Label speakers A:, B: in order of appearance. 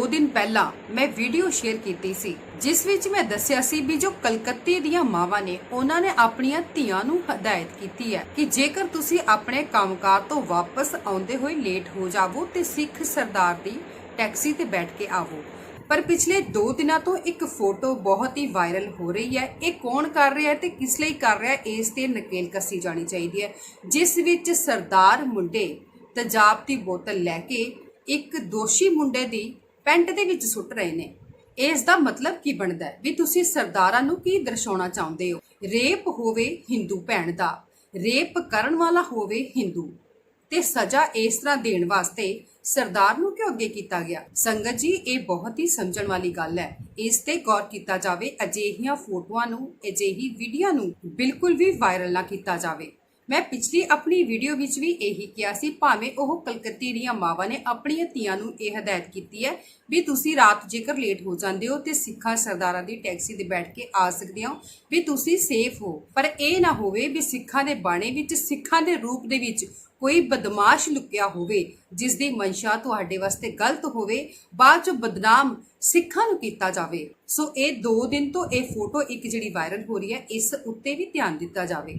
A: 2 ਦਿਨ ਪਹਿਲਾਂ ਮੈਂ ਵੀਡੀਓ ਸ਼ੇਅਰ ਕੀਤੀ ਸੀ, ਜਿਸ ਵਿੱਚ ਮੈਂ ਦੱਸਿਆ ਸੀ ਵੀ ਜੋ ਕਲਕੱਤੇ ਦੀਆਂ ਮਾਵਾਂ ਨੇ, ਉਹਨਾਂ ਨੇ ਆਪਣੀਆਂ ਧੀਆਂ ਨੂੰ ਹਦਾਇਤ ਕੀਤੀ ਹੈ ਕਿ ਜੇਕਰ ਤੁਸੀਂ ਆਪਣੇ ਕੰਮਕਾਰ ਤੋਂ ਵਾਪਸ ਆਉਂਦੇ ਹੋਏ ਲੇਟ ਹੋ ਜਾਵੋ ਤੇ ਸਿੱਖ ਸਰਦਾਰ ਦੀ ਟੈਕਸੀ ਤੇ ਬੈਠ ਕੇ ਆਵੋ। ਪਰ ਪਿਛਲੇ 2 ਦਿਨਾਂ ਤੋਂ ਇੱਕ ਫੋਟੋ ਬਹੁਤ ਹੀ ਵਾਇਰਲ ਹੋ ਰਹੀ ਹੈ। ਇਹ ਕੌਣ ਕਰ ਰਿਹਾ ਹੈ ਤੇ ਕਿਸ ਲਈ ਕਰ ਰਿਹਾ ਹੈ, ਇਸ ਤੇ ਨਕੇਲ ਕੱਸੀ ਜਾਣੀ ਚਾਹੀਦੀ ਹੈ, ਜਿਸ ਵਿੱਚ ਸਰਦਾਰ ਮੁੰਡੇ ਤਜਾਬ ਦੀ ਬੋਤਲ ਲੈ ਕੇ ਇੱਕ ਦੋਸ਼ੀ ਮੁੰਡੇ ਦੀ ਪੈਂਟ ਦੇ ਵਿੱਚ ਸੁੱਟ ਰਹੇ ਨੇ। ਇਸ ਦਾ ਮਤਲਬ ਕੀ ਬਣਦਾ ਹੈ? ਵੀ ਤੁਸੀਂ ਸਰਦਾਰਾਂ ਨੂੰ ਕੀ ਦਰਸਾਉਣਾ ਚਾਹੁੰਦੇ ਹੋ? ਰੇਪ ਹੋਵੇ ਹਿੰਦੂ ਭੈਣ ਦਾ, ਰੇਪ ਕਰਨ ਵਾਲਾ ਹੋਵੇ ਹਿੰਦੂ। ਤੇ ਸਜ਼ਾ ਇਸ ਤਰ੍ਹਾਂ ਦੇਣ ਵਾਸਤੇ ਸਰਦਾਰ ਨੂੰ ਕਿਉਂ ਅੱਗੇ ਕੀਤਾ ਗਿਆ? ਸੰਗਤ ਜੀ, ਇਹ ਬਹੁਤ ਹੀ ਸਮਝਣ ਵਾਲੀ ਗੱਲ ਹੈ। ਇਸ ਤੇ ਗੌਰ ਕੀਤਾ ਜਾਵੇ, ਅਜਿਹੀਆਂ ਫੋਟੋਆਂ ਨੂੰ, ਅਜਿਹੀ ਵੀਡੀਓ ਨੂੰ ਬਿਲਕੁਲ ਵੀ ਵਾਇਰਲ ਨਾ ਕੀਤਾ ਜਾਵੇ। ਮੈਂ ਪਿਛਲੀ ਆਪਣੀ ਵੀਡੀਓ ਵਿੱਚ ਵੀ ਇਹੀ ਕਿਹਾ ਸੀ, ਭਾਵੇਂ ਉਹ ਕਲਕੱਤੇ ਦੀਆਂ ਮਾਵਾਂ ਨੇ ਆਪਣੀਆਂ ਧੀਆਂ ਨੂੰ ਇਹ ਹਦਾਇਤ ਕੀਤੀ ਹੈ ਵੀ ਤੁਸੀਂ ਰਾਤ ਜੇਕਰ ਲੇਟ ਹੋ ਜਾਂਦੇ ਹੋ ਤੇ ਸਿੱਖਾਂ ਸਰਦਾਰਾਂ ਦੀ ਟੈਕਸੀ ਤੇ ਬੈਠ ਕੇ ਆ ਸਕਦੇ ਹੋ, ਵੀ ਤੁਸੀਂ ਸੇਫ ਹੋ। ਪਰ ਇਹ ਨਾ ਹੋਵੇ ਵੀ ਸਿੱਖਾਂ ਦੇ ਬਾਣੇ ਵਿੱਚ, ਸਿੱਖਾਂ ਦੇ ਰੂਪ ਦੇ ਵਿੱਚ ਕੋਈ ਬਦਮਾਸ਼ ਲੁਕਿਆ ਹੋਵੇ ਜਿਸ ਦੀ ਮਨਸ਼ਾ ਤੁਹਾਡੇ ਵਾਸਤੇ ਗਲਤ ਹੋਵੇ, ਬਾਅਦ ਚ ਬਦਨਾਮ ਸਿੱਖਾਂ ਨੂੰ ਕੀਤਾ ਜਾਵੇ। ਸੋ ਇਹ 2 ਦਿਨ ਤੋਂ ਇਹ ਫੋਟੋ ਇੱਕ ਜਿਹੜੀ ਵਾਇਰਲ ਹੋ ਰਹੀ ਹੈ, ਇਸ ਉੱਤੇ ਵੀ ਧਿਆਨ ਦਿੱਤਾ ਜਾਵੇ।